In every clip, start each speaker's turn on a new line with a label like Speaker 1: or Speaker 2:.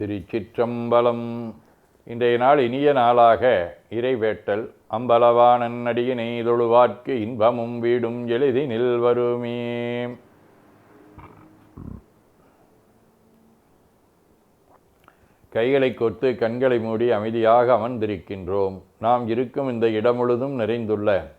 Speaker 1: திருச்சிற்றம்பலம். இன்றைய நாள் இனிய நாளாக இறைவேட்டல். அம்பலவான நடிகினை தொழுவார்க்கு இன்பமும் வீடும் எளிதி வருமே கைகளை கொத்து கண்களை மூடி அமைதியாக அமர்ந்திருக்கின்றோம். நாம் இருக்கும் இந்த இடம் முழுதும் நிறைந்துள்ள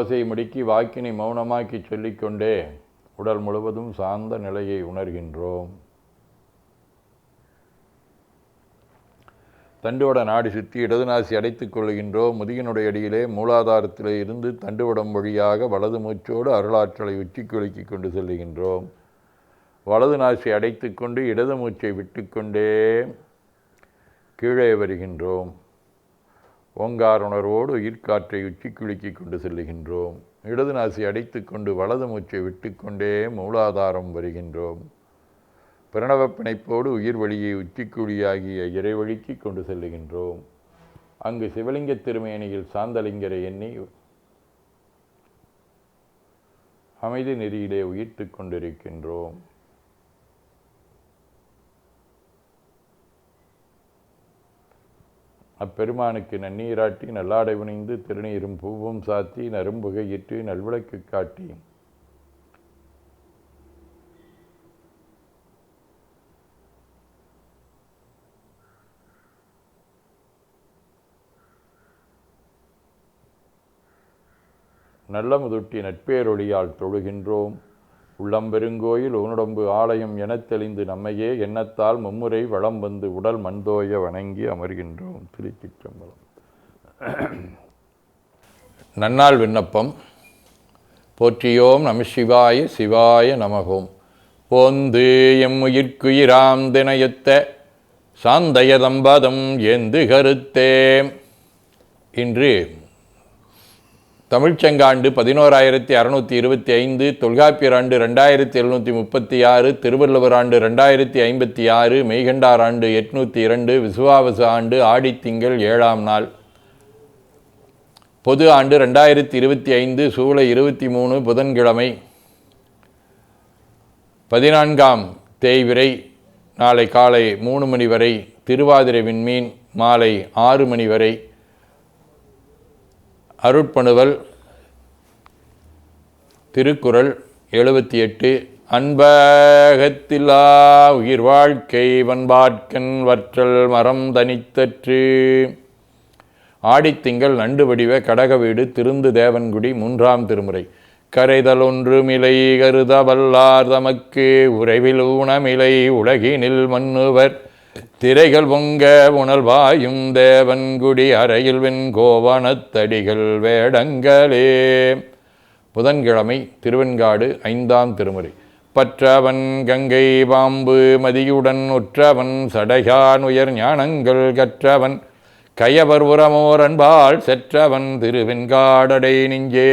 Speaker 1: ஓசை முடுக்கி வாக்கினை மௌனமாக்கி சொல்லிக்கொண்டே உடல் முழுவதும் சார்ந்த நிலையை உணர்கின்றோம். தண்டுவட நாடி சுற்றி இடது நாசி அடைத்துக் கொள்கின்றோம். முதுகினுடைய அடியிலே மூலாதாரத்திலே இருந்து தண்டுவடம் வழியாக வலது மூச்சோடு அருளாற்றலை உச்சி குலுக்கி கொண்டு செல்லுகின்றோம். வலது நாசி அடைத்துக்கொண்டு இடது மூச்சை விட்டுக்கொண்டே கீழே வருகின்றோம். ஓங்கார் உணர்வோடு உயிர்காற்றை உச்சி கொண்டு செல்லுகின்றோம். இடது நாசி அடைத்துக்கொண்டு வலது மூச்சை விட்டுக்கொண்டே மூலாதாரம் வருகின்றோம். பிரணவ பிணைப்போடு உயிர் வழியை உச்சிக்குழியாகிய இறைவழிக்கு கொண்டு செல்லுகின்றோம். அங்கு சிவலிங்க திருமேனியில் சாந்தலிங்கரை எண்ணி அமைதி நெறியிலே உயிர்த்து கொண்டிருக்கின்றோம். அப்பெருமானுக்கு நன்னீராட்டி நல்லாடை புனைந்து திருநீரும் பூவும் சாத்தி நரும்புகையிட்டு நல்விளக்கு காட்டி. நல்ல முதுட்டி நட்பேரொழியால் தொழுகின்றோம். உள்ளம்பெருங்கோயில் உனுடம்பு ஆலயம் எனத் தெளிந்து நம்மையே எண்ணத்தால் மும்முறை வளம் வந்து உடல் மண்தோய வணங்கி அமர்கின்றோம். திருச்சிற்றம்பலம். நன்னாள் விண்ணப்பம். போற்றியோம் நம சிவாய சிவாய நமகோம் போந்து எம்முயிர்க்குயிராம் தினயத்த சாந்தயதம்பதம் எந்து கருத்தேம். இன்று தமிழ்ச்செங்காண்டு பதினோராயிரத்தி அறநூற்றி இருபத்தி ஐந்து தொல்காப்பியர் ஆண்டு ரெண்டாயிரத்தி எழுநூற்றி முப்பத்தி ஆறு திருவள்ளுவர் ஆண்டு ரெண்டாயிரத்தி ஐம்பத்தி ஆறு மெய்கண்டார் ஆண்டு எட்நூற்றி இரண்டு விசுவாவசு ஆண்டு ஆடித்திங்கள் ஏழாம் நாள். பொது ஆண்டு ரெண்டாயிரத்தி இருபத்தி ஐந்து சூலை இருபத்தி மூணு புதன்கிழமை. பதினான்காம் தேய்விரை நாளை காலை மூணு மணி வரை திருவாதிரை விண்மீன் மாலை ஆறு மணி வரை. அருட்பணுவல் திருக்குறள் எழுபத்தி எட்டு அன்பகத்திலா உயிர் வாழ்க்கை வன்பாட்கண் வற்றல் மரம் தனித்தற்று. ஆடித்திங்கள் நண்டு வடிவ கடக வீடு திருந்து தேவன்குடி மூன்றாம் திருமுறை. கரைதல் ஒன்றுமிலை கருத வல்லார் தமக்கு உறைவில் ஊனமிலை உலகினில் மன்னுவர். திரைகள் பொங்க உணர்வாயும் தேவன்குடி அறையில் வெண்கோவனத்தடிகள் வேடங்களே. புதன்கிழமை திருவெண்காடு ஐந்தாம் திருமுறை. பற்றவன் கங்கை பாம்பு மதியுடன் உற்றவன் சடையான் உயர் ஞானங்கள் கற்றவன். கயவர் உரமோர் அன்பால் செற்றவன் திருவெண்காடடை நெஞ்சே.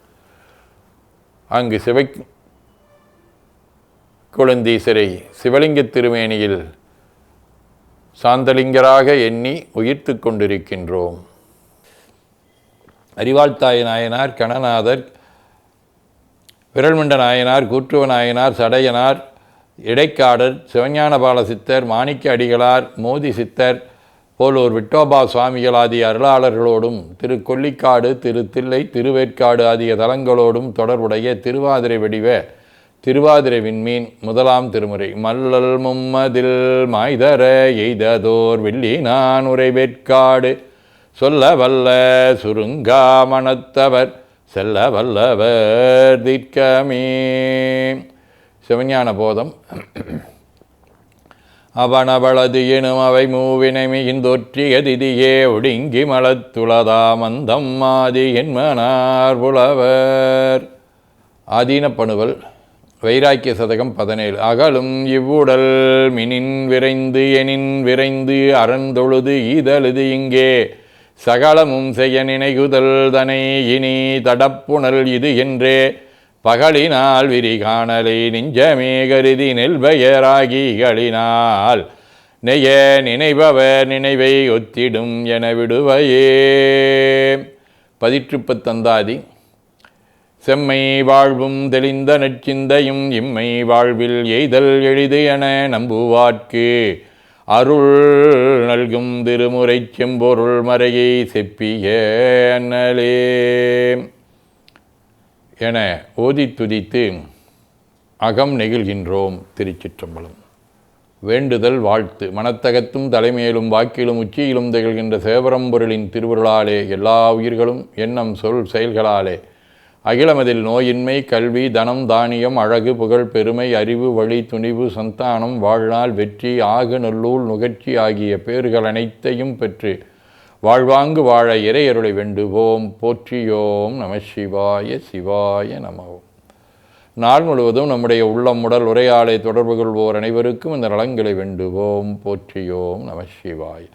Speaker 1: அங்கு சிவை குழந்தீசரை சிவலிங்க திருமேனியில் சாந்தலிங்கராக எண்ணி உயிர்த்து கொண்டிருக்கின்றோம். அறிவாழ்த்தாய நாயனார் கணநாதர் விரல்மண்ட நாயனார் கூற்றுவ நாயனார் சடையனார் இடைக்காடர் சிவஞானபால சித்தர் மாணிக்க அடிகளார் மோதி சித்தர் போலூர் விட்டோபா சுவாமிகள் ஆகிய அருளாளர்களோடும் திரு கொல்லிக்காடு திரு தில்லை திருவேற்காடு ஆகிய தலங்களோடும் தொடர்புடைய திருவாதிரை வடிவ திருவாதிரை விண்மீன் முதலாம் திருமுறை. மல்லல் மும்மதில் மாய்தர எய்ததோர் வெள்ளி நான் உரைவேற்காடு சொல்ல வல்ல சுருங்கா மனத்தவர் செல்ல வல்லவர் தீர்க்கமே. சிவஞான போதம். அவனவளது எனும் அவை மூவினைமையின் தொற்றியதிதியே ஒடுங்கி மலத்துளதா மந்தம் என்மனார் புலவர் ஆதீனப்பணுவல் வைராக்கிய சதகம் பதினேழு. அகலும் இவ்வுடல் மினின் விரைந்து எனின் விரைந்து அறந்தொழுது ஈதழுது இங்கே. சகலமும் செய்ய நினைகுதல் தனை இனி தடப்புணல் இது என்றே. பகலினால் விரிகாணலை நெஞ்சமே கருதி நெல்பெயராகிகளினால். நெய்ய நினைபவர் நினைவை ஒத்திடும் என விடுவையே. பதிற்றுப்பத்தந்தாதி செம்மை வாழ்வும் தெளிந்த நற்சிந்தையும் இம்மை வாழ்வில் எய்தல் எளிது என நம்புவார்க்கு. அருள் நல்கும் திருமுறை செம்பொருள் மறையை செப்பிய என ஓதி துதித்து அகம் நெகிழ்கின்றோம் திருச்சிற்றம்பலம். வேண்டுதல் வாழ்த்து மனத்தகத்தும் தலைமையிலும் வாக்கிலும் உச்சியிலும் திகழ்கின்ற சேவரம்பொருளின் திருவருளாலே எல்லா உயிர்களும் எண்ணம் சொல் செயல்களாலே. அகிலமதில் நோயின்மை கல்வி தனம் தானியம் அழகு புகழ் பெருமை அறிவு வழி துணிவு சந்தானம் வாழ்நாள் வெற்றி ஆகு நல்லூல் நுகர்ச்சி ஆகிய பேறுகள் அனைத்தையும் பெற்று வாழ்வாங்கு வாழ இறையருளை வேண்டுவோம். போற்றியோம் நம சிவாய சிவாய நமவோம் நாள் முழுவதும் நம்முடைய உள்ளம் உடல் உரையாடை தொடர்பு கொள்வோர் அனைவருக்கும் இந்த நலங்களை வேண்டுவோம். போற்றியோம் நம சிவாய.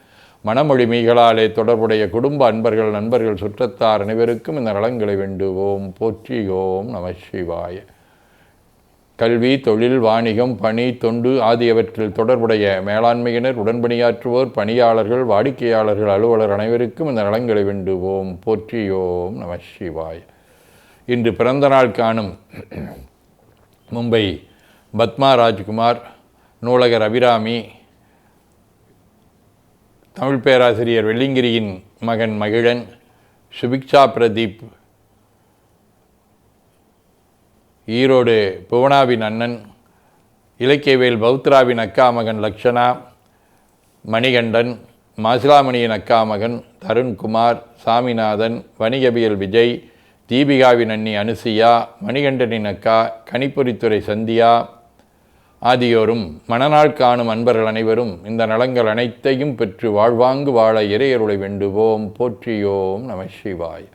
Speaker 1: மனமொழிமிகளாலே தொடர்புடைய குடும்ப அன்பர்கள் நண்பர்கள் சுற்றத்தார் அனைவருக்கும் இந்த நலங்களை வேண்டுவோம். போற்றியோம் நம சிவாய. கல்வி தொழில் வாணிகம் பணி தொண்டு ஆகியவற்றில் தொடர்புடைய மேலாண்மையினர் உடன்பணியாற்றுவோர் பணியாளர்கள் வாடிக்கையாளர்கள் அலுவலர் அனைவருக்கும் இந்த நலங்களை வேண்டுவோம் போற்றியோம் நம சிவாய். இன்று பிறந்த நாள் காணும் மும்பை பத்மா ராஜ்குமார் நூலகர் அபிராமி தமிழ் பேராசிரியர் வெள்ளிங்கிரியின் மகன் மகிழன் சுபிக்ஷா பிரதீப் ஈரோடு புவனாவின் அண்ணன் இலக்கியவேல் பௌத்ராவின் அக்கா மகன் லக்ஷனா மணிகண்டன் மாசிலாமணியின் அக்கா மகன் தருண்குமார் சாமிநாதன் வணிகவியல் விஜய் தீபிகாவின் அண்ணி அனுசியா மணிகண்டனின் அக்கா கணிப்பொறித்துறை சந்தியா ஆகியோரும் மணநாள் காணும் அன்பர்கள் அனைவரும் இந்த நலங்கள் அனைத்தையும் பெற்று வாழ்வாங்கு வாழ இறையருளை வேண்டுவோம் போற்றியோம் நம சிவாய்.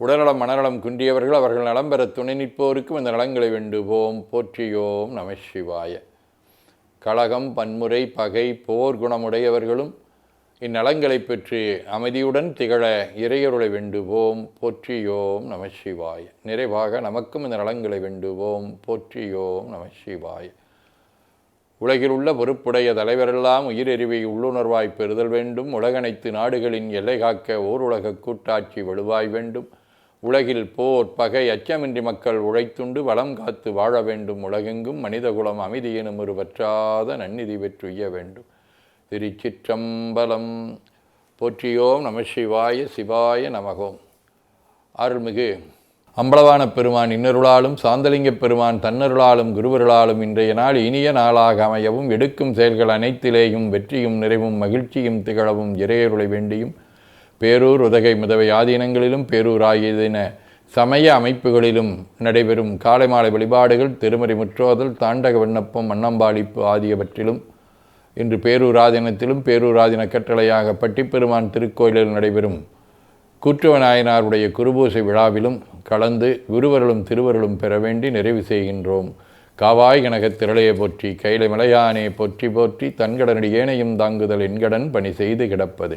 Speaker 1: உடல்நலம் மனநலம் குன்றியவர்கள் அவர்கள் நலம் பெற துணை நிற்போருக்கும் இந்த நலங்களை வேண்டுவோம் போற்றியோம் நம சிவாய. கழகம் பன்முறை பகை போர் குணமுடையவர்களும் இந்நலங்களை பெற்று அமைதியுடன் திகழ இறையருளை வேண்டுவோம் போற்றியோம் நம சிவாய. நிறைவாக நமக்கும் இந்த நலங்களை வேண்டுவோம் போற்றியோம் நம சிவாய. உலகில் உள்ள பொறுப்புடைய தலைவரெல்லாம் உயிரெறிவை உள்ளுணர்வாய் பெறுதல் வேண்டும். உலகனைத்து நாடுகளின் எல்லை காக்க ஓர் உலக கூட்டாட்சி வலுவாய் வேண்டும். உலகில் போர் பகை அச்சமின்றி மக்கள் உழைத்துண்டு வளம் காத்து வாழ வேண்டும். உலகெங்கும் மனிதகுலம் அமைதி எனும் ஒரு வற்றாத நன்னிதி பெற்றுய வேண்டும். திருச்சிற்றம்பலம். போற்றியோம் நம சிவாய சிவாய நமகோம். அருள்மிகு அம்பலவான பெருமான் இன்னருளாலும் சாந்தலிங்க பெருமான் தன்னருளாலும் குருவருளாலும் இன்றைய நாள் இனிய நாளாக அமையவும் எடுக்கும் செயல்கள் அனைத்திலேயும் வெற்றியும் நிறைவும் மகிழ்ச்சியும் திகழவும் இறையருளை வேண்டியும் பேரூர் உதகை முதவை ஆதீனங்களிலும் பேரூர் ஆகியதின சமய அமைப்புகளிலும் நடைபெறும் காலை மாலை வழிபாடுகள் திருமறை முற்றோதல் தாண்டக விண்ணப்பம் மன்னம்பாளிப்பு ஆகியவற்றிலும் இன்று பேரூராதினத்திலும் பேரூராதின கட்டளையாக பட்டிப்பெருமான் திருக்கோயிலில் நடைபெறும் கூற்றுவநாயனாருடைய குருபூசை விழாவிலும் கலந்து குருவர்களும் திருவருளும் பெற வேண்டி நிறைவு செய்கின்றோம். காவாய் கனக திரளையை போற்றி கைலை மலையானே போற்றி போற்றி தன்கடனடி ஏனையும் தாங்குதல் என்கடன் பணி செய்து கிடப்பது.